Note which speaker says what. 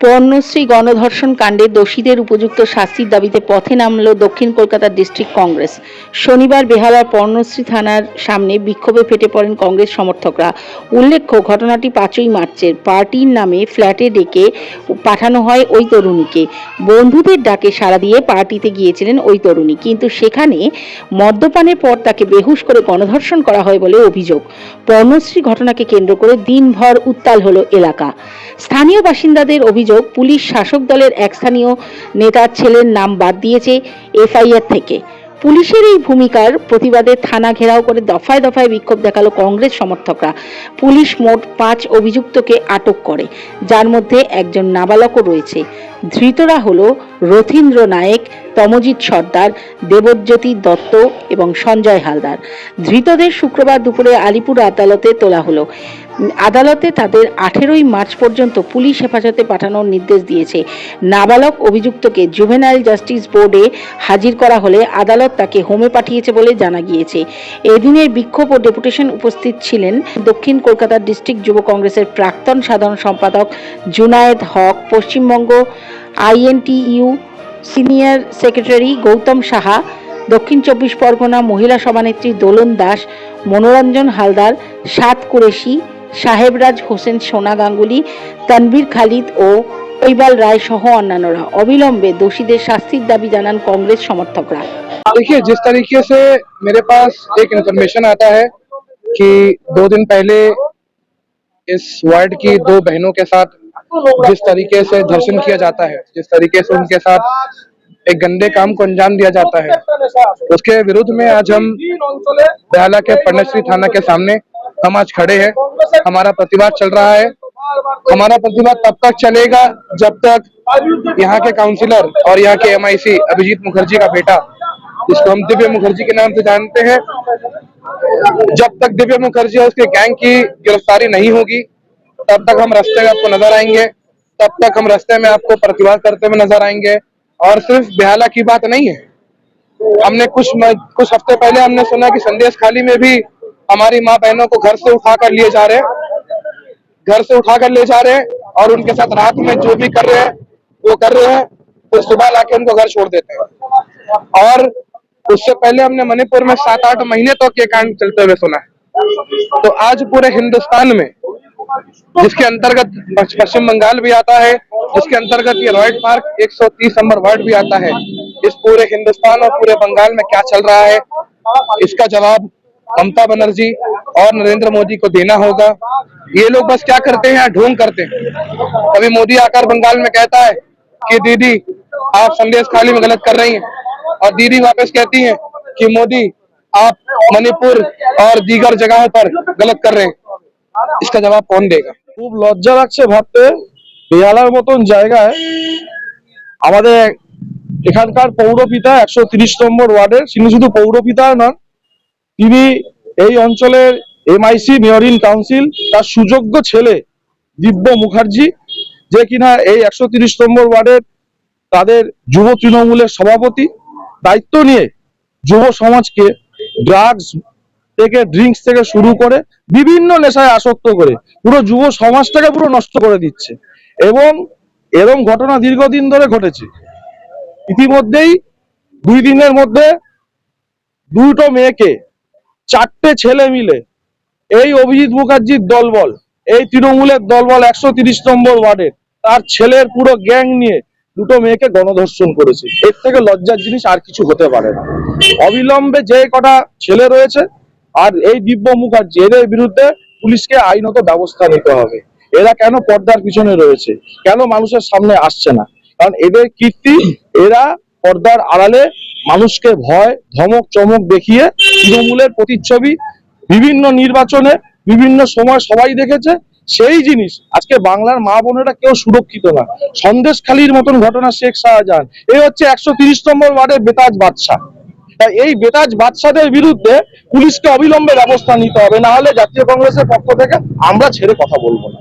Speaker 1: পর্ণশ্রী গণধর্ষণ কাণ্ডে দোষীদের উপযুক্ত শাস্তির দাবিতে পথে নামল দক্ষিণ কলকাতার ডিস্ট্রিক্ট কংগ্রেস। শনিবার বেহালার পর্ণশ্রী থানার সামনে বিক্ষোভে ফেটে পড়েন কংগ্রেস সমর্থকরা। উল্লেখ্য, ঘটনাটি পাঁচই মার্চের পার্টির নামে ফ্ল্যাটে ডেকে পাঠানো হয় ওই তরুণীকে। বন্ধুদের ডাকে সাড়া দিয়ে পার্টিতে গিয়েছিলেন ওই তরুণী। কিন্তু সেখানে মদ্যপানের পর তাকে বেহুশ করে গণধর্ষণ করা হয় বলে অভিযোগ। পর্ণশ্রী ঘটনাকে কেন্দ্র করে দিনভর উত্তাল হলো এলাকা। স্থানীয় বাসিন্দাদের অভিযোগ পুলিশ শাসক দলের এক স্থানীয় নেতার ছেলের নাম বাদ দিয়েছে এফআইআর থেকে। পুলিশের এই ভূমিকার প্রতিবাদে থানা ঘেরাও করে দফায় দফায় বিক্ষোভ দেখাল কংগ্রেস সমর্থকরা। পুলিশ মোট পাঁচ অভিযুক্তকে আটক করে, যার মধ্যে একজন নাবালকও রয়েছে। ধৃতরা হল রথীন্দ্র নায়েক, তমজিৎ সর্দার, দেবজ্যোতি দত্ত এবং সঞ্জয় হালদার। ধৃতদের শুক্রবার দুপুরে আলিপুর আদালতে তোলা হলো। আদালতে তাদের আঠেরোই মার্চ পর্যন্ত পুলিশ হেফাজতে পাঠানোর নির্দেশ দিয়েছে। নাবালক অভিযুক্তকে জুভেনাইল জাস্টিস বোর্ডে হাজির করা হলে আদালত তাকে হোমে পাঠিয়েছে বলে জানা গিয়েছে। এদিনের বিক্ষোভ ও ডেপুটেশন উপস্থিত ছিলেন দক্ষিণ কলকাতার ডিস্ট্রিক্ট যুব কংগ্রেসের প্রাক্তন সাধারণ সম্পাদক Junaid Haque, Paschimbanga INTU senior secretary Gautam Saha, দক্ষিণ চব্বিশ পরগনা মহিলা সভানেত্রী দোলন দাস, মনোরঞ্জন হালদার, সাত কুরেশি সাহেবরাজ হোসেন সোনা গাঙ্গুলি তানভীর খালিদ ও কৈবাল রায় সহ অন্যান্যরা অবিলম্বে দোষীদের শাস্তির দাবি জানান কংগ্রেস সমর্থকরা
Speaker 2: देखिए जिस तरीके से मेरे पास एक इंफॉर्मेशन आता है कि दो दिन पहले इस वार्ड की दो बहनों के साथ जिस तरीके से धर्षण किया जाता है जिस तरीके से उनके साथ एक गंदे काम को अंजाम दिया जाता है उसके विरुद्ध में आज हम दयाला के पंडश्री थाना के सामने हम आज खड़े हैं। हमारा प्रतिवाद चल रहा है। हमारा प्रतिवाद तब तक चलेगा जब तक यहाँ के काउंसिलर और यहाँ के एमआईसी अभिजीत मुखर्जी का बेटा, जिसको हम दिव्य मुखर्जी के नाम से जानते हैं, जब तक दिव्य मुखर्जी और उसके गैंग की गिरफ्तारी नहीं होगी, तब तक हम रास्ते में आपको नज़र आएँगे। तब तक हम रास्ते में आपको प्रतिवाद करते हुए नज़र आएँगे। और सिर्फ़ बेहाला की बात नहीं है। हमने कुछ कुछ हफ़्ते पहले हमने सुना कि संदेश खाली में भी हमारी माँ बहनों को घर से उठाकर लिए जा रहे हैं। घर से उठाकर ले जा रहे हैं और उनके साथ रात में जो भी कर रहे हैं, वो कर रहे हैं तो सुबह लाके उनको घर छोड़ देते हैं। और उससे पहले हमने मणिपुर में सात आठ महीने तक ये कांड चलते हुए सुना है। तो आज पूरे हिंदुस्तान में, जिसके अंतर्गत पश्चिम बंगाल भी आता है, जिसके अंतर्गत ये रॉयट पार्क 130 नंबर वार्ड भी आता है, इस पूरे हिंदुस्तान और पूरे बंगाल में क्या चल रहा है, इसका जवाब ममता बनर्जी और नरेंद्र मोदी को देना होगा ये लोग बस क्या करते हैं यहाँ ढोंग करते हैं कभी मोदी आकर बंगाल में कहता है कि दीदी आप संदेश खाली में गलत कर रही हैं और दीदी वापस कहती हैं कि मोदी आप मणिपुर और दीगर जगहों पर गलत कर रहे हैं इसका जवाब कौन देगा
Speaker 3: খুব লজ্জা লাগছে ভাবতে বেহালার মতন জায়গায় আমাদের এখানকার পৌরপিতা একশো তিরিশ নম্বর ওয়ার্ডের তিনি শুধু পৌরপিতা নন তিনি এই অঞ্চলের এমআইসি মেয়রিন কাউন্সিল, তার সুযোগ্য ছেলে দিব্য মুখার্জি, যে কিনা এই একশো তিরিশ নম্বর ওয়ার্ডের তাদের যুব তৃণমূলের সভাপতি, দায়িত্ব নিয়ে যুব সমাজকে ড্রাগস থেকে ড্রিঙ্কস থেকে শুরু করে বিভিন্ন নেশায় আসক্ত করে পুরো যুব সমাজটাকে পুরো নষ্ট করে দিচ্ছে। এবং এরম ঘটনা দীর্ঘদিন ধরে ঘটেছে। ইতিমধ্যেই দুই দিনের মধ্যে দুটো মেয়েকে চারটে ছেলে মিলে এই অভিজিৎ মুখার্জির দলবল, এই তৃণমূলের দলবল একশো তিরিশ নম্বর ওয়ার্ডের, তার ছেলের পুরো গ্যাং নিয়ে দুটো মেয়েকে গণধর্ষণ করেছে। এর থেকে লজ্জার জিনিস আর কিছু হতে পারে না। অবিলম্বে যে কটা ছেলে রয়েছে আর এই দিব্য মুখার্জি, এদের বিরুদ্ধে পুলিশকে আইনত ব্যবস্থা নিতে হবে। এরা কেন পর্দার পিছনে রয়েছে? কেন মানুষের সামনে আসছে না? কারণ এদের কীর্তি, এরা পর্দার আড়ালে মানুষকে ভয়, ধমক, চমক দেখিয়ে তৃণমূলের প্রতিচ্ছবি, বিভিন্ন নির্বাচনে, বিভিন্ন সময় সবাই দেখেছে, সেই জিনিস। আজকে বাংলার মা বোনেরা কেউ সুরক্ষিত না। সন্দেশখালীর মতন ঘটনা শেখ শাহজাহান। এই হচ্ছে একশো তিরিশ নম্বর ওয়ার্ডের বেতাজ বাদশাহ। তাই এই বেতাজ বাদশাদের বিরুদ্ধে পুলিশকে অবিলম্বে ব্যবস্থা নিতে হবে, না হলে জাতীয় কংগ্রেসের পক্ষ থেকে আমরা ছেড়ে কথা বলব না।